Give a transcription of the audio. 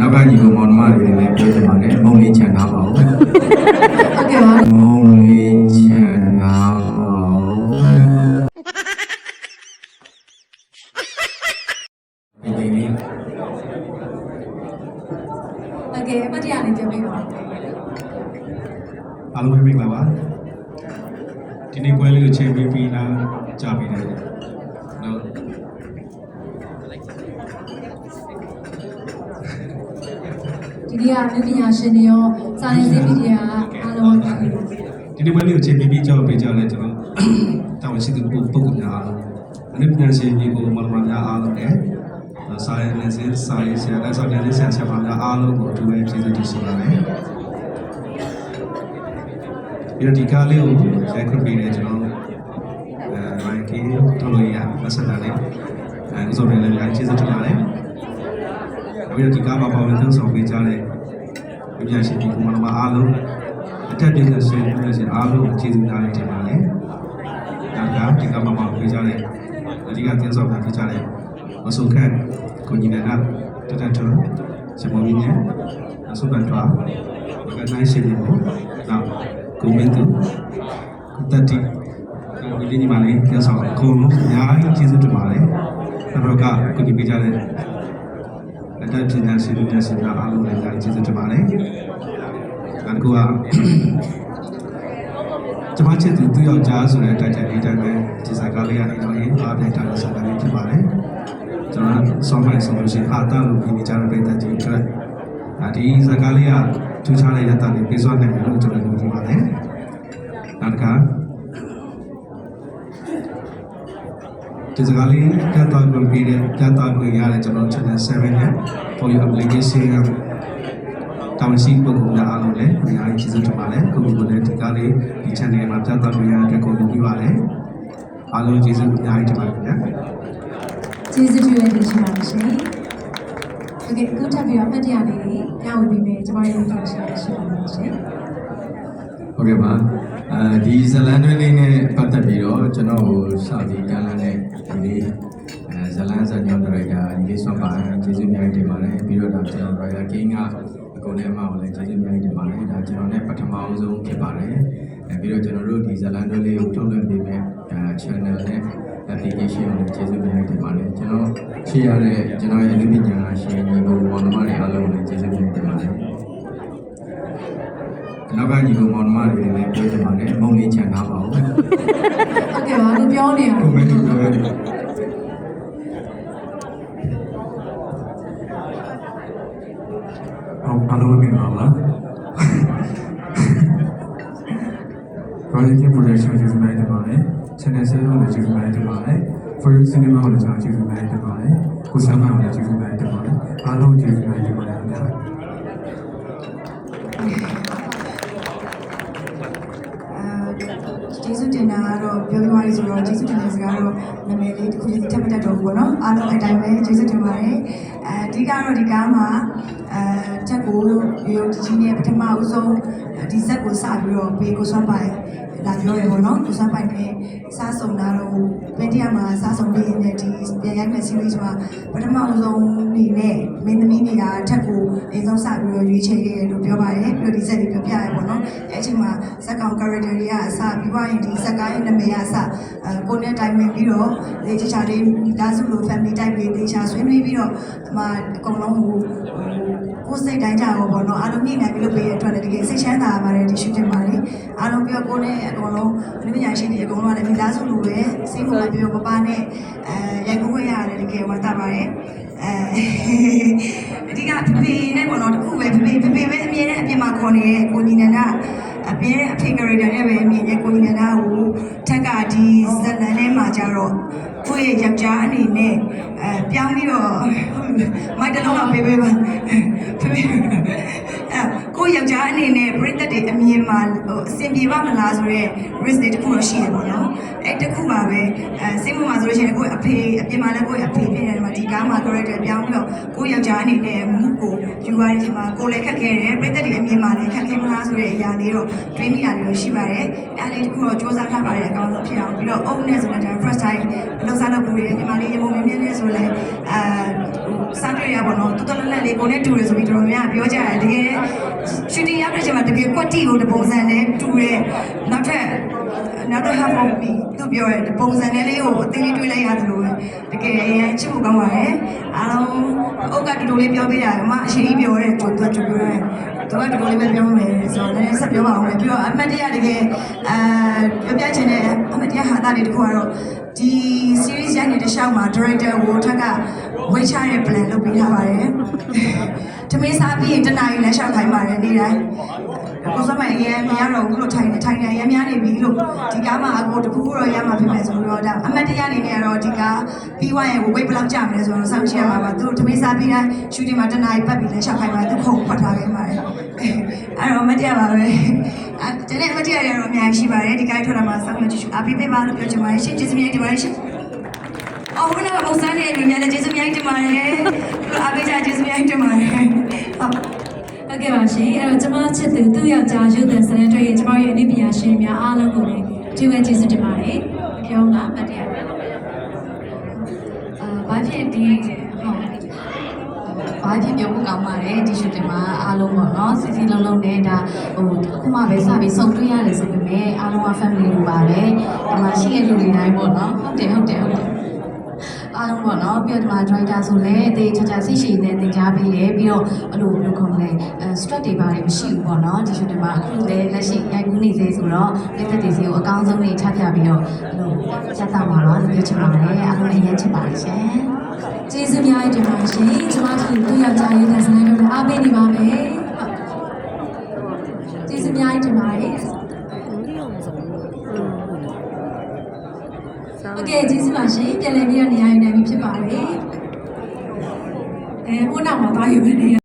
နောက်ကညီကောင်မောင်နှမတွေလည်းပြောချင်ပါတယ်မုံလေးချန်ထားပါဦးဟုတ်ကဲ့ပါမုံလေးချန်ထားပါဦးဒီနေ့ဟုတ်ကဲ့အမတ်တရားလေးပြောပြပါအားလုံးပဲမင်္ဂလာပါဒီနေ့ပွဲလေးကိုချိန်ပေးပြီးလားကြာပြီတယ်နော် ဒီနေ့ကလူပညာရှင်တွေရောစာနယ်ဇင်းမီဒီယာအားလုံးပါပြီဒီနေ့ပွဲလေးကိုချိန်ပေးပြီးကြောက်ပေးကြလဲကျွန်တော်တာဝန်ရှိသူပုဂ္ဂိုလ်များအားလုံးအနည်းပြန်ရှင်ကြီးကိုမလမများအားလုံးနဲ့စာရေးနဲ့စဉ်စာရေးဆရာလက်ဆောင်တဲ့ဆရာဆရာမများအားလုံးကိုအထူးပဲကျေးဇူးတင်ရှိပါတယ်ပြီးတော့ဒီကားလေးကိုရိုက်ခွင့်ပေးတဲ့ကျွန်တော်အဲမိုင်ကီတော်လေးရမဆက်တာလေးအဲဥစ္စာတွေလည်းအများကြီးကျေးဇူးတင်ပါတယ် ပြီးတော့ဒီကားမှာပါဝင်သုံးဆောင်ပေးကြတဲ့ပညာရှင်ဒီကမ္ဘာမှာအားလုံးအထက်ပြည်သက်ရှင်ပြည်ရှင်အားလုံးကိုကျေးဇူးများတင်ပါတယ်။ဒါကဒီကမ္ဘာမှာပေးကြတဲ့အဓိကသင်ဆောင်တာဖြစ်ကြတဲ့မဆုခက်ကိုညီနာတတထွန်းစမောမင်းနဲ့အဆုပန်ထွားကနိုင်ရှင်ဒီကိုနောက်ကိုမင်းသူကိုတတိကိုဒီညီမလေးသင်ဆောင်အကုန်လုံးအများကြီးကျေးဇူးတင်ပါတယ်။နောက်တော့ကကိုဒီပေးကြတဲ့ လက်တပညာရှင်ပညာရှင်များအားလုံးလည်းအများကြီးကျေးဇူးတင်ပါတယ်။နောက်တစ်ခုကကျွန်မချစ်သူသူယောက်ျားဆိုတဲ့တိုက်တယ်လေးတိုင်းပဲဒီဇာကားလေးကနေတော့ရေးအားပြတာလို့ဆိုတာလေးဖြစ်ပါတယ်။ကျွန်တော်ဆောင်းမိုင်းဆိုလို့ရှိရင်အာတာလို့ပြီးနေကြတဲ့ပြည်သက်ကြီးအတွက်ဒါဒီဇာကားလေးကထူးခြားတဲ့ရတလေးပြေစွမ်းနိုင်တယ်လို့ကျွန်တော်ယုံကြည်ပါတယ်။နောက်တစ်ခါ ဒီစကားလေးပြတ်သွားကြပြီးတဲ့ပြတ်သွားကြရတဲ့ကျွန်တော် channel 7နဲ့ for your application ကတောင်းရှိပုဂ္ဂိုလ်များအားလုံးလည်းအများကြီးကျေးဇူးတင်ပါတယ်ခုခုလည်းဒီကားလေးဒီ channel မှာပြတ်သွားကြရတဲ့ကိုယ်ကိုပြပါတယ်အားလုံးကျေးဇူးအများကြီးတင်ပါတယ်ခင်ဗျာကျေးဇူးပြုရတဲ့ရှင်ပါရှင်ဟုတ်ကဲ့အခုထပ်ပြီးတော့အမတ်တရားလေးညဝေပေးမယ်ကျမတို့ပြောရှင်ရှင်ပါရှင်ဟုတ်ကဲ့ပါအဲဒီဇလန်တွဲလေးနဲ့ပတ်သက်ပြီးတော့ကျွန်တော်ကိုစာပြီးကမ်းလာတဲ့ဒီ လေးအဲဇလန်ဇာညောင်းဒရိုက်တာဒီလေးဆွမ်းပါကျေးဇူးများတင်ပါတယ်ပြီးတော့ဒါကျွန်တော်ရိုက်တာကင်းကအကုန်နဲ့အမကိုလည်းကျေးဇူးများတင်ပါတယ်ဒါကျွန်တော်နဲ့ပထမအဆုံးဖြစ်ပါတယ်အဲပြီးတော့ကျွန်တော်တို့ဒီဇလန်တွဲလေးကိုထုတ်လွှင့်ပေးမယ်အဲ channel နဲ့ application ကိုလည်းကျေးဇူးများတင်ပါတယ်ကျွန်တော်ရှေ့ရတဲ့ကျွန်တော်ရဲ့လူပညာရှင်ညီကိုမောင်နှမတွေအားလုံးကိုလည်းကျေးဇူးများတင်ပါတယ်နောက်ကညီကောင်မောင်နှမတွေလည်းပြောချင်ပါတယ်မုံလေးချန်ထားပါဦးဟုတ်ကဲ့ပါလူပြောနေရကိုမင်းတို့ပြောရတယ်အောင်အားလုံးမြင်ပါလား Project Production ကျေးဇူးများတင်ပါတယ် Channel 7ကိုလည်းကျေးဇူးများတင်ပါတယ် For You Cinema ကိုလည်းကျွန်တော်ကျေးဇူးများတင်ပါတယ်ကိုစမ်းမကိုလည်းကျေးဇူးများတင်ပါတယ်အားလုံးကျေးဇူးများတင်ပါတယ်ခင်ဗျာကျေးဇူးတင်တာကတော့ပြောပြပါလိမ့်ဆိုတော့ကျေးဇူးတင်တဲ့စကားတော့နာမည်လေးတစ်ခုလေးထပ်မတတ်တော့ဘူးပေါ့နော်အားလုံးအတိုင်းပဲကျေးဇူးတင်ပါတယ်အဲဒီကတော့ဒီကားမှာအဲချက်ကိုရုပ်ကြီးနဲ့ပထမဦးဆုံး ဒီဇက်ကိုစပြီးတော့ပေးကိုစွမ်းပိုင်လာပြောရပေါ့နော်ကိုစွမ်းပိုင်နဲ့စားစုံတာတော့ပင်တရားမှာစားစုံလေးနဲ့ဒီပြန်ရိုက်မဲ့ series မှာပထမဦးဆုံးနေနဲ့မင်းသမီးတွေကထက်ကိုအရင်ဆုံးစပြီးတော့ရွေးချယ်ခဲ့တယ်လို့ပြောပါတယ်ပြီးတော့ဒီဇက်တွေပြောပြရပေါ့နော်အဲအချိန်မှာဇက်ကောင် character တွေကအစပြီးသွားရင်ဒီဇက်ကိုင်းရဲ့နာမည်ကအစအဲကိုနဲ့တိုင်ပင်ပြီးတော့လေချာချာလေးမိသားစုလို family type လေးတေချာဆွေးနွေးပြီးတော့ဒီမှာအကုန်လုံးဟိုကိုယ်စိတ်တိုင်းကြတော့ပေါ့နော်အားလုံးညှိနှိုင်းပြီးလုပ်ပေးရတဲ့အတွက်လည်းတကယ်စိတ်ချမ်းသာပါတယ်ဒီ shooting မှာလေအားလုံးပြီးတော့ကိုနဲ့အကုန်လုံးလူပညာရှင်တွေအကုန်လုံးကလည်းမိသားစုလိုပဲစိတ်ဝင်ပြီးတော့ပပနဲ့အဲရိုက်ကူးခွင့်ရတယ်တကယ်ဝမ်းသာပါတယ်အဲအဓိကဖေဖေနဲ့ပေါ့နော်တခုပဲဖေဖေဖေဖေပဲအမြဲတမ်းအပြင်မှာခေါ်နေတဲ့ကိုညီနန္ဒအပြည့်အဖေကရီတာနဲ့ပဲအမြင်နဲ့ကိုညီနန္ဒကိုထက်ကဒီဇလန်ထဲမှာကြတော့ကိုယ့်ရဲ့ယောက်ျားအနေနဲ့အဲပြောင်းပြီးတော့မိုက်တလုံးတော့ပေးပေးပါဖေဖေအဲ ကိုယ့်ယောက်ျားအနေနဲ့ပြိတ္တတွေအမြင်မှာဟိုအဆင်ပြေပါမလားဆိုတော့ risk တွေတခုတော့ရှိရပါတော့ အဲတခုပါပဲအဲစိတ်မမှာဆိုလို့ရှိရင်ကိုယ့်အဖေအပြင်မှာလည်းကိုယ့်အဖေဖြစ်နေတယ်မှာဒီကားမှာ character ပြောင်းပြီးတော့ကိုယ့်ယောက်ျားအနေနဲ့မူကိုယူ viewer တွေမှာကိုယ်လည်းခက်ခဲတယ်ပြည်သက်တွေအမြင်မှာလည်းခက်ခဲမလားဆိုတဲ့အရာလေးတော့တွေးမိတာတွေတော့ရှိပါတယ်အဲ့လေးတစ်ခုတော့စူးစမ်းထားပါတယ်အကောင်းဆုံးဖြစ်အောင်ပြီးတော့အုံနဲ့ဆိုတော့ဒါ first time အလုပ်စားလုပ်ဖို့ရညီမလေးရေမုံမြင်းမြင်းနဲ့ဆိုလဲအဲစားတွေ့ရပါတော့တော်တော်လေးလေးကိုနဲ့တူတယ်ဆိုပြီးတော်တော်များပြောကြတယ်တကယ်ရှူတင်ရတဲ့ချိန်မှာတကယ်ကွက်တီကိုတပုံစံနဲ့တူတယ်နောက်ထပ် another half of me သူပြောရဲပုံစံလေးလေးကိုအသေးလေးတွေးလိုက်ရတယ်လို့တကယ်အရင်ချစ်ဖို့ကောင်းပါတယ်အားလုံးအုတ်ကတူတူလေးပြောပေးတာအမအရှိကြီးပြောရဲတူတူတူပြောရဲသူကတူတူလေးပဲပြောမယ်ဆိုတော့လည်းဆက်ပြောပါအောင်လေပြီးတော့အမတ်တရတကယ်အဲပြောပြချင်တဲ့အမတ်တရဟာတာလေးတစ်ခုကတော့ဒီ series ရိုက်နေတဲ့ရှောက်မှာ director ကိုထက်ကဝေချတဲ့ plan လုပ်ပေးထားပါတယ် တမင်းစားပြီးရင်တနားရီလည်းရှောက်ခိုင်းပါတယ်နေ့တိုင်းကိုစမိုင်ရဲမရတော့ဘူးလို့ထိုင်နေထိုင်နေရများနေပြီလို့ဒီကားမှာအကိုတခုခုတော့ရမှာဖြစ်မယ်ဆိုတော့ဒါအမတ်တရားအနေနဲ့ကတော့ဒီကားပြီးသွားရင်ဝိတ်ဘယ်လောက်ကြာမလဲဆိုတော့စောင့်ကြည့်ရမှာပါသူတို့တမေးစားပြီးတိုင်းရှူတင်မှာတနားရီပတ်ပြီးလဲရှောက်ခိုင်းပါသူခုံဖတ်ထားခဲ့ပါတယ်အဲ့တော့အမတ်တရားပါပဲအဲတနေ့အမတ်တရားတွေတော့အများကြီးရှိပါတယ်ဒီကားထွက်လာမှာစောင့်ရကြည့်ရှုအားပေးပေးပါလို့ပြောချင်ပါတယ်ရှင်းကျေးဇူးများတင်ပါတယ်ရှင် အော်ဘယ်တော့ပုံစံနဲ့လူများလည်းကျေးဇူးများတင်ပါတယ်အားပေးကြကျေးဇူးများတင်ပါတယ်ဟုတ်ဟုတ်ကဲ့ပါရှင်အဲ့တော့ကျမချစ်သူသူ့ယောက်ျားရုပ်သံစတဲ့အတွက်ကျမရဲ့အနည်းပညာရှင်များအားလုံးကိုလည်းအထူးပဲကျေးဇူးတင်ပါတယ်ပြောလားမတရားအာဘာဖြစ်ဒီဟုတ်ဘာဖြစ်ပြောဖို့ကောင်းပါတယ်ဒီရှူတင်မှာအားလုံးပေါ့နော်စီစီလုံးလုံးနဲ့ဒါဟိုခုမှပဲစပြီးစုံတွေ့ရတယ်ဆိုပေမဲ့အားလုံးက family လိုပါပဲဒီမှာရှိတဲ့လူတွေတိုင်းပေါ့နော်ဟုတ်တယ်ဟုတ်တယ်ဟုတ်တယ် အားလုံးပေါ့နော်ပြီးတော့ဒီမှာ driver ဆိုလည်းအသေးချာချာစိတ်ရှိတဲ့သင်ကြားပေးတယ်ပြီးတော့အဲ့လိုဘယ်လိုခေါ်မလဲအဲ stress တွေပါတယ်မရှိဘူးပေါ့နော်ဒီရှူတင်မှာအခုလည်းလက်ရှိရိုက်ကူးနေသေးဆိုတော့လက်သက်တွေစီကိုအကောင်းဆုံးနေချပြပြီးတော့အဲ့လိုချက်တော့ပါတော့ပြောချင်ပါတယ်အားလုံးလည်းရမ်းချင်ပါတယ်ရှင်ကျေးဇူးများတင်ပါတယ်ရှင်ကျမတို့သူ့ယောက်ျားရုပ်သံစတဲ့အတွက်အားပေးနေပါမယ်ဟုတ်ကျေးဇူးများတင်ပါတယ် ဟုတ်ကဲ့ကျေးဇူးပါရှင်ပြန်လည်ပြီးတော့နေရာယူနိုင်ပြီဖြစ်ပါတယ်အဲဦးနောက်မှာသွားယူမယ်နေရာ